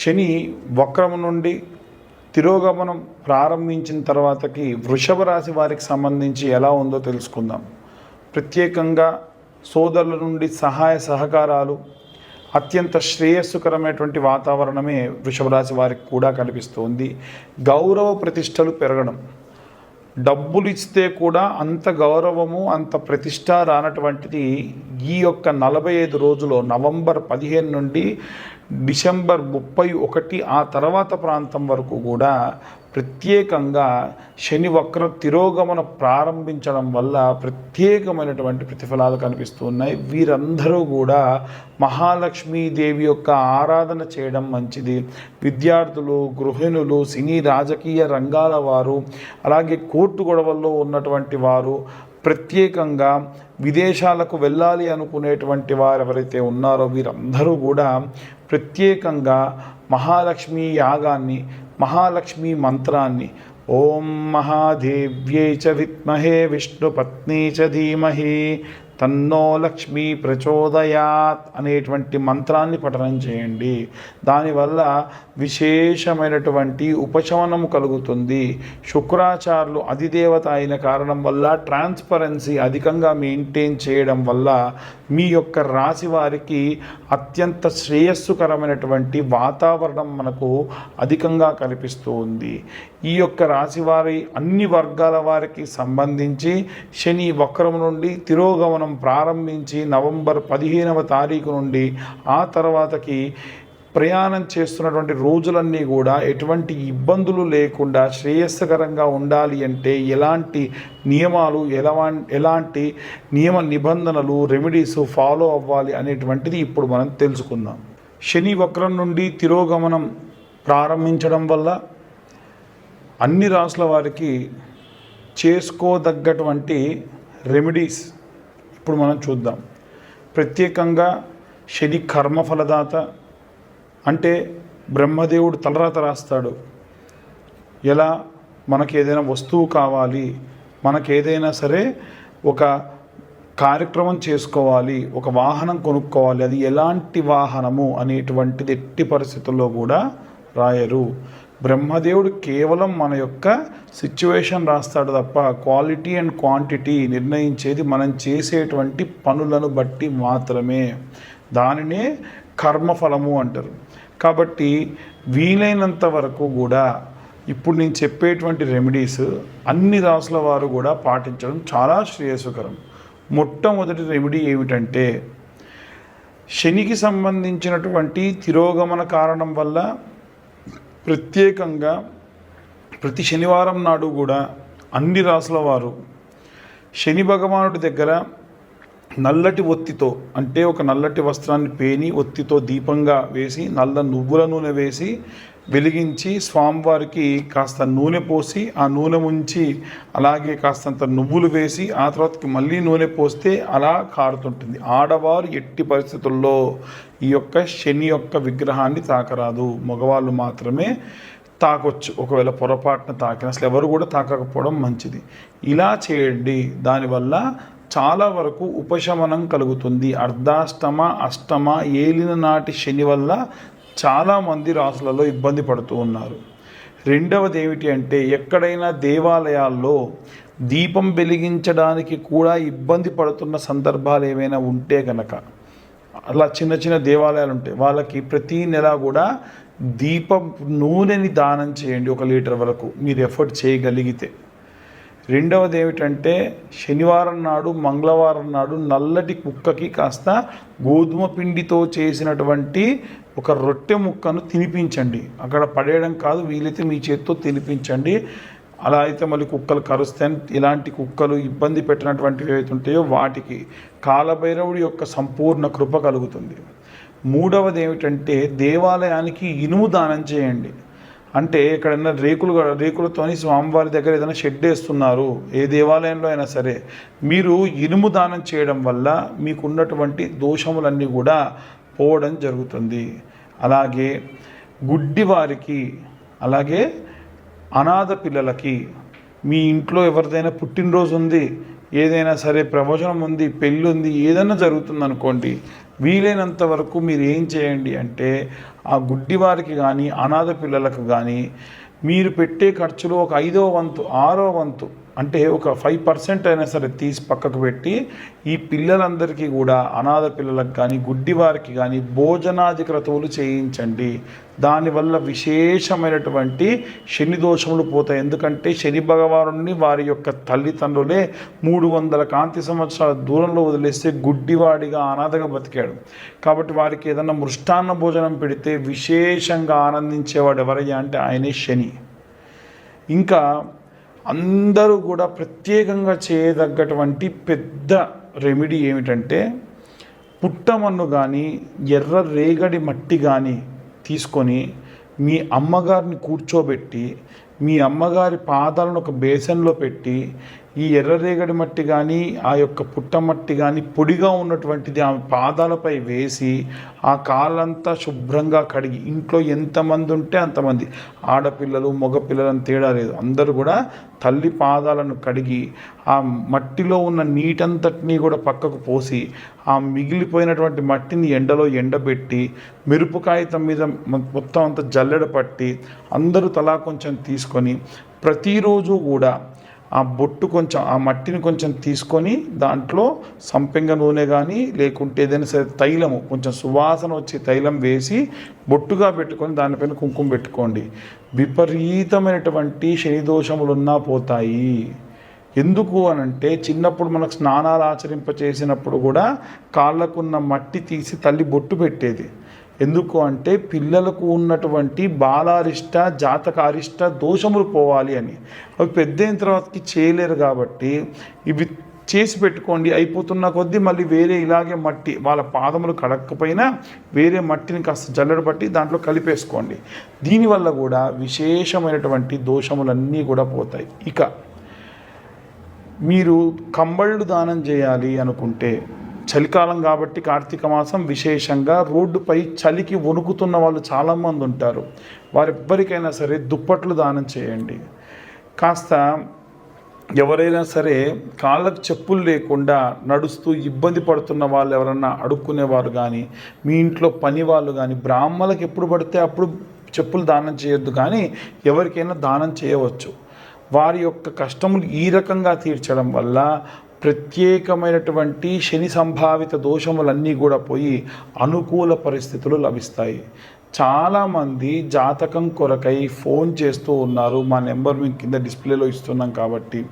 శని వక్రము నుండి తిరోగమనం ప్రారంభించిన తర్వాతకి వృషభ రాశి వారికి సంబంధించి ఎలా ఉందో తెలుసుకుందాం. ప్రత్యేకంగా సోదరుల నుండి సహాయ సహకారాలు అత్యంత శ్రేయస్సుకరమైనటువంటి వాతావరణమే వృషభ రాశి వారికి కూడా కనిపిస్తుంది. గౌరవ ప్రతిష్టలు పెరగడం. డబ్బులు ఇస్తే కూడా అంత గౌరవము అంత ప్రతిష్ట రానటువంటిది ఈ యొక్క నలభై ఐదు రోజులో నవంబర్ పదిహేను నుండి డిసెంబర్ ముప్పై ఒకటి ఆ తర్వాత ప్రాంతం వరకు కూడా ప్రత్యేకంగా శని వక్ర తిరోగమన ప్రారంభించడం వల్ల ప్రత్యేకమైనటువంటి ప్రతిఫలాలు కనిపిస్తూ ఉన్నాయి. వీరందరూ కూడా మహాలక్ష్మీదేవి యొక్క ఆరాధన చేయడం మంచిది. విద్యార్థులు గృహిణులు సినీ రాజకీయ రంగాల వారు అలాగే కోర్టు గొడవల్లో ఉన్నటువంటి వారు ప్రత్యేకంగా విదేశాలకు వెళ్ళాలి అనుకునేటువంటి వారు ఎవరైతే ఉన్నారో వీరందరూ కూడా ప్రత్యేకంగా మహాలక్ష్మి యాగాన్ని మహాలక్ష్మి మంత్రాన్ని ఓం మహాదేవ్యై చ విద్మహే విష్ణుపత్ని చ ధీమహి తన్నో లక్ష్మి ప్రచోదయాత్ అనేటువంటి మంత్రాన్ని పఠనం చేయండి. దానివల్ల విశేషమైనటువంటి ఉపశమనం కలుగుతుంది. శుక్రాచార్యులు అధిదేవత అయిన కారణం వల్ల ట్రాన్స్పరెన్సీ అధికంగా మెయింటైన్ చేయడం వల్ల మీ యొక్క రాశి వారికి అత్యంత శ్రేయస్సుకరమైనటువంటి వాతావరణం మనకు అధికంగా కనిపిస్తూ ఉంది. ఈ యొక్క రాశి వారి అన్ని వర్గాల వారికి సంబంధించి శని వక్రం నుండి తిరోగమనం ప్రారంభించి నవంబర్ పదిహేనవ తారీఖు నుండి ఆ తర్వాతకి ప్రయాణం చేస్తున్నటువంటి రోజులన్నీ కూడా ఎటువంటి ఇబ్బందులు లేకుండా శ్రేయస్కరంగా ఉండాలి అంటే ఎలాంటి నియమాలు ఎలా ఎలాంటి నియమ నిబంధనలు రెమెడీస్ ఫాలో అవ్వాలి అనేటువంటిది ఇప్పుడు మనం తెలుసుకుందాం. శని వక్రం నుండి తిరోగమనం ప్రారంభించడం వల్ల అన్ని రాసుల వారికి చేసుకోదగ్గటువంటి రెమెడీస్ ఇప్పుడు మనం చూద్దాం. ప్రత్యేకంగా శని కర్మఫలదాత అంటే బ్రహ్మదేవుడు తలరాత రాస్తాడు. ఎలా? మనకి ఏదైనా వస్తువు కావాలి. మనకి ఏదైనా సరే ఒక కార్యక్రమం చేసుకోవాలి. ఒక వాహనం కొనుక్కోవాలి. అది ఎలాంటి వాహనము అనేటువంటిది ఎట్టి పరిస్థితుల్లో కూడా రాయరు. బ్రహ్మదేవుడు కేవలం మన యొక్క సిచ్యువేషన్ రాస్తాడు తప్ప క్వాలిటీ అండ్ క్వాంటిటీ నిర్ణయించేది మనం చేసేటువంటి పనులను బట్టి మాత్రమే. దానినే కర్మఫలము అంటారు. కాబట్టి వీలైనంత వరకు కూడా ఇప్పుడు నేను చెప్పేటువంటి రెమెడీస్ అన్ని రాసుల వారు కూడా పాటించడం చాలా శ్రేయస్కరం. మొట్టమొదటి రెమెడీ ఏమిటంటే శనికి సంబంధించినటువంటి తిరోగమన కారణం వల్ల ప్రత్యేకంగా ప్రతి శనివారం నాడు కూడా అన్ని రాసుల వారు శని భగవానుడి దగ్గర నల్లటి ఒత్తితో అంటే ఒక నల్లటి వస్త్రాన్ని పేని ఒత్తితో దీపంగా వేసి నల్ల నువ్వుల నూనె వేసి వెలిగించి స్వామివారికి కాస్త నూనె పోసి ఆ నూనె ఉంచి అలాగే కాస్తంత నువ్వులు వేసి ఆ తర్వాతకి మళ్ళీ నూనె పోస్తే అలా కారుతుంటుంది. ఆడవారు ఎట్టి పరిస్థితుల్లో ఈ యొక్క శని యొక్క విగ్రహాన్ని తాకరాదు. మగవాళ్ళు మాత్రమే తాకొచ్చు. ఒకవేళ పొరపాటున తాకిన అసలు ఎవరు కూడా తాకకపోవడం మంచిది. ఇలా చేయండి. దానివల్ల చాలా వరకు ఉపశమనం కలుగుతుంది. అర్ధాష్టమ అష్టమ ఏలిన నాటి శని వల్ల చాలామంది రాసులలో ఇబ్బంది పడుతూ ఉన్నారు. రెండవది ఏమిటి అంటే ఎక్కడైనా దేవాలయాల్లో దీపం వెలిగించడానికి కూడా ఇబ్బంది పడుతున్న సందర్భాలు ఏమైనా ఉంటే కనుక అలా చిన్న చిన్న దేవాలయాలు ఉంటాయి వాళ్ళకి ప్రతీ నెల కూడా దీపం నూనెని దానం చేయండి ఒక లీటర్ వరకు మీరు ఎఫర్ట్ చేయగలిగితే. రెండవది ఏమిటంటే శనివారం నాడు మంగళవారం నాడు నల్లటి కుక్కకి కాస్త గోధుమ పిండితో చేసినటువంటి ఒక రొట్టె ముక్కను తినిపించండి. అక్కడ పడేయడం కాదు వీలైతే మీ చేత్తో తినిపించండి. అలా అయితే మళ్ళీ కుక్కలు కరుస్తాయి. ఇలాంటి కుక్కలు ఇబ్బంది పెట్టినటువంటివి ఏవైతే ఉంటాయో వాటికి కాలభైరవుడి యొక్క సంపూర్ణ కృప కలుగుతుంది. మూడవది ఏమిటంటే దేవాలయానికి ఇనుము దానం చేయండి. అంటే ఎక్కడైనా రేకులు రేకులతోని స్వామివారి దగ్గర ఏదైనా షెడ్ వేస్తున్నారు ఏ దేవాలయంలో అయినా సరే మీరు ఇనుము దానం చేయడం వల్ల మీకున్నటువంటి దోషములన్నీ కూడా పోవడం జరుగుతుంది. అలాగే గుడ్డివారికి అలాగే అనాథ పిల్లలకి మీ ఇంట్లో ఎవరిదైనా పుట్టినరోజు ఉంది ఏదైనా సరే ప్రవచనం ఉంది పెళ్ళి ఉంది ఏదైనా జరుగుతుంది అనుకోండి వీలైనంత వరకు మీరు ఏం చేయండి అంటే ఆ గుడ్డివారికి కానీ అనాథ పిల్లలకు కానీ మీరు పెట్టే ఖర్చులో ఒక ఐదో వంతు ఆరో వంతు అంటే ఒక ఫైవ్ పర్సెంట్ అయినా సరే తీసి పక్కకు పెట్టి ఈ పిల్లలందరికీ కూడా అనాథ పిల్లలకు కానీ గుడ్డివారికి కానీ భోజనాది క్రతువులు చేయించండి దానివల్ల విశేషమైనటువంటి శని దోషములు పోతాయి. ఎందుకంటే శని భగవానుడిని వారి యొక్క తల్లిదండ్రులే మూడు వందల కాంతి సంవత్సరాల దూరంలో వదిలేస్తే గుడ్డివాడిగా అనాథగా బతికాడు. కాబట్టి వారికి ఏదన్నా మృష్టాన్న భోజనం పెడితే విశేషంగా ఆనందించేవాడు ఎవరయ్యా అంటే ఆయనే శని. ఇంకా అందరూ కూడా ప్రత్యేకంగా చేయదగ్గటువంటి పెద్ద రెమెడీ ఏమిటంటే పుట్టమన్ను కానీ ఎర్ర రేగడి మట్టి కానీ తీసుకొని మీ అమ్మగారిని కూర్చోబెట్టి మీ అమ్మగారి పాదాలను ఒక బేసన్లో పెట్టి ఈ ఎర్రరేగడి మట్టి కానీ ఆ యొక్క పుట్టమట్టి కానీ పొడిగా ఉన్నటువంటిది ఆమె పాదాలపై వేసి ఆ కాళ్ళంతా శుభ్రంగా కడిగి ఇంట్లో ఎంతమంది ఉంటే అంతమంది ఆడపిల్లలు మగపిల్లలను తేడా లేదు. అందరూ కూడా తల్లి పాదాలను కడిగి ఆ మట్టిలో ఉన్న నీటంతటినీ కూడా పక్కకు పోసి ఆ మిగిలిపోయినటువంటి మట్టిని ఎండలో ఎండబెట్టి మెరుపు కాగితం మీద మొత్తం అంతా జల్లెడ పట్టి అందరూ తలా కొంచెం తీసుకొని ప్రతిరోజు కూడా ఆ బొట్టు కొంచెం ఆ మట్టిని కొంచెం తీసుకొని దాంట్లో సంపెంగ నూనె కానీ లేకుంటే ఏదైనా సరే తైలము కొంచెం సువాసన వచ్చే తైలం వేసి బొట్టుగా పెట్టుకొని దానిపైన కుంకుమ పెట్టుకోండి. విపరీతమైనటువంటి శనిదోషములున్నా దోషములు ఉన్నా పోతాయి. ఎందుకు అనంటే చిన్నప్పుడు మనకు స్నానాలు ఆచరింప చేసినప్పుడు కూడా కాళ్ళకున్న మట్టి తీసి తల్లి బొట్టు పెట్టేది. ఎందుకు అంటే పిల్లలకు ఉన్నటువంటి బాలారిష్ట జాతకారిష్ట దోషములు పోవాలి అని. అవి పెద్ద అయిన తర్వాతకి చేయలేరు కాబట్టి ఇవి చేసి పెట్టుకోండి అయిపోతున్న కొద్దీ మళ్ళీ వేరే ఇలాగే మట్టి వాళ్ళ పాదములు కడక్కపోయినా వేరే మట్టిని కాస్త జల్లెడ పట్టి దాంట్లో కలిపేసుకోండి. దీనివల్ల కూడా విశేషమైనటువంటి దోషములన్నీ కూడా పోతాయి. ఇక మీరు కంబళ్ళు దానం చేయాలి అనుకుంటే చలికాలం కాబట్టి కార్తీక మాసం విశేషంగా రోడ్డుపై చలికి వణుకుతున్న వాళ్ళు చాలామంది ఉంటారు. వారెవ్వరికైనా సరే దుప్పట్లు దానం చేయండి. కాస్త ఎవరైనా సరే కాళ్ళకు చెప్పులు లేకుండా నడుస్తూ ఇబ్బంది పడుతున్న వాళ్ళు ఎవరన్నా అడుక్కునేవారు కానీ మీ ఇంట్లో పని వాళ్ళు కానీ బ్రాహ్మణులకు ఎప్పుడు పడితే అప్పుడు చెప్పులు దానం చేయొద్దు కానీ ఎవరికైనా దానం చేయవచ్చు. వారి యొక్క కష్టములు ఈ రకంగా తీర్చడం వల్ల ప్రత్యేకమైనటువంటి శని సంభావిత దోషములన్నీ కూడా పోయి అనుకూల పరిస్థితులు లభిస్తాయి. చాలామంది జాతకం కొరకై ఫోన్ చేస్తూ ఉన్నారు. మా నెంబర్ మేము కింద డిస్ప్లేలో ఇస్తున్నాం కాబట్టి.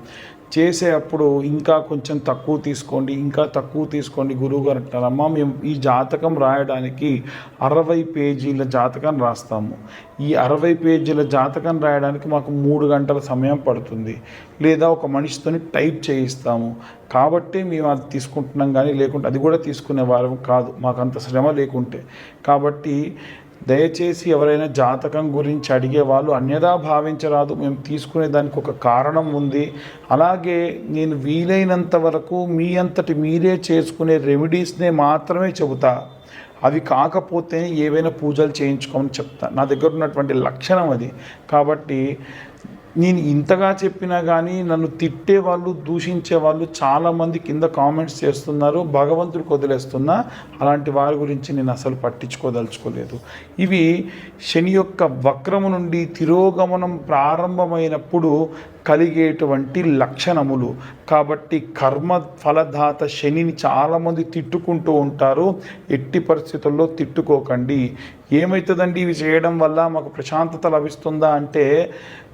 చేసే అప్పుడు ఇంకా కొంచెం తక్కువ తీసుకోండి ఇంకా తక్కువ తీసుకోండి గురువుగారు అమ్మ మేము ఈ జాతకం రాయడానికి అరవై పేజీల జాతకం రాస్తాము. ఈ అరవై పేజీల జాతకం రాయడానికి మాకు మూడు గంటల సమయం పడుతుంది. లేదా ఒక మనిషితోని టైప్ చేయిస్తాము. కాబట్టి మేము అది తీసుకుంటున్నాం కానీ లేకుంటే అది కూడా తీసుకునే వారం కాదు. మాకు అంత శ్రమ లేకుంటే. కాబట్టి దయచేసి ఎవరైనా జాతకం గురించి అడిగే వాళ్ళు అన్యదా భావించరాదు. మేము తీసుకునే దానికి ఒక కారణం ఉంది. అలాగే నేను వీలైనంత వరకు మీ అంతటి మీరే చేసుకునే రెమెడీస్నే మాత్రమే చెబుతా. అవి కాకపోతే ఏవైనా పూజలు చేయించుకోమని చెప్తా. నా దగ్గర ఉన్నటువంటి లక్షణం అది. కాబట్టి నేను ఇంతగా చెప్పినా కానీ నన్ను తిట్టే వాళ్ళు దూషించే వాళ్ళు చాలామంది కింద కామెంట్స్ చేస్తున్నారు భగవంతుడికి వదిలేస్తున్నా అలాంటి వారి గురించి నేను అసలు పట్టించుకోదలుచుకోలేదు. ఇవి శని యొక్క వక్రము నుండి తిరోగమనం ప్రారంభమైనప్పుడు కలిగేటువంటి లక్షణములు. కాబట్టి కర్మ ఫలదాత శనిని చాలామంది తిట్టుకుంటూ ఉంటారు. ఎట్టి పరిస్థితుల్లో తిట్టుకోకండి. ఏమవుతుందండి ఇవి చేయడం వల్ల మాకు ప్రశాంతత లభిస్తుందా అంటే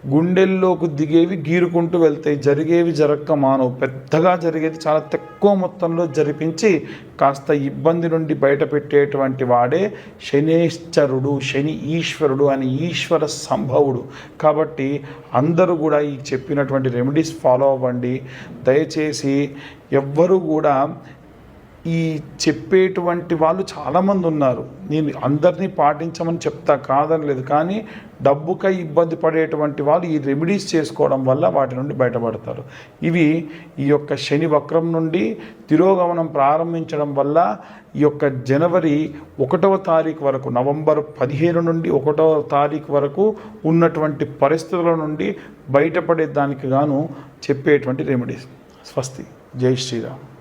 గుండెల్లోకి దిగేవి గీరుకుంటూ వెళ్తాయి. జరిగేవి జరక్క మానవు. పెద్దగా జరిగేది చాలా తక్కువ మొత్తంలో జరిపించి కాస్త ఇబ్బంది నుండి బయటపెట్టేటువంటి వాడే శనేశ్వరుడు శని ఈశ్వరుడు అని ఈశ్వర సంభవుడు. కాబట్టి అందరూ కూడా ఈ చెప్పినటువంటి రెమెడీస్ ఫాలో అవ్వండి. దయచేసి ఎవ్వరూ కూడా ఈ చెప్పేటువంటి వాళ్ళు చాలామంది ఉన్నారు. నేను అందరినీ పాటించమని చెప్తా కాదని లేదు. కానీ డబ్బుకై ఇబ్బంది పడేటువంటి వాళ్ళు ఈ రెమెడీస్ చేసుకోవడం వల్ల వాటి నుండి బయటపడతారు. ఇవి ఈ యొక్క శని వక్రం నుండి తిరోగమనం ప్రారంభించడం వల్ల ఈ యొక్క జనవరి ఒకటవ తారీఖు వరకు నవంబర్ పదిహేను నుండి ఒకటవ తారీఖు వరకు ఉన్నటువంటి పరిస్థితుల నుండి బయటపడే దానికి గాను చెప్పేటువంటి రెమెడీస్. స్వస్తి. జై శ్రీరామ్.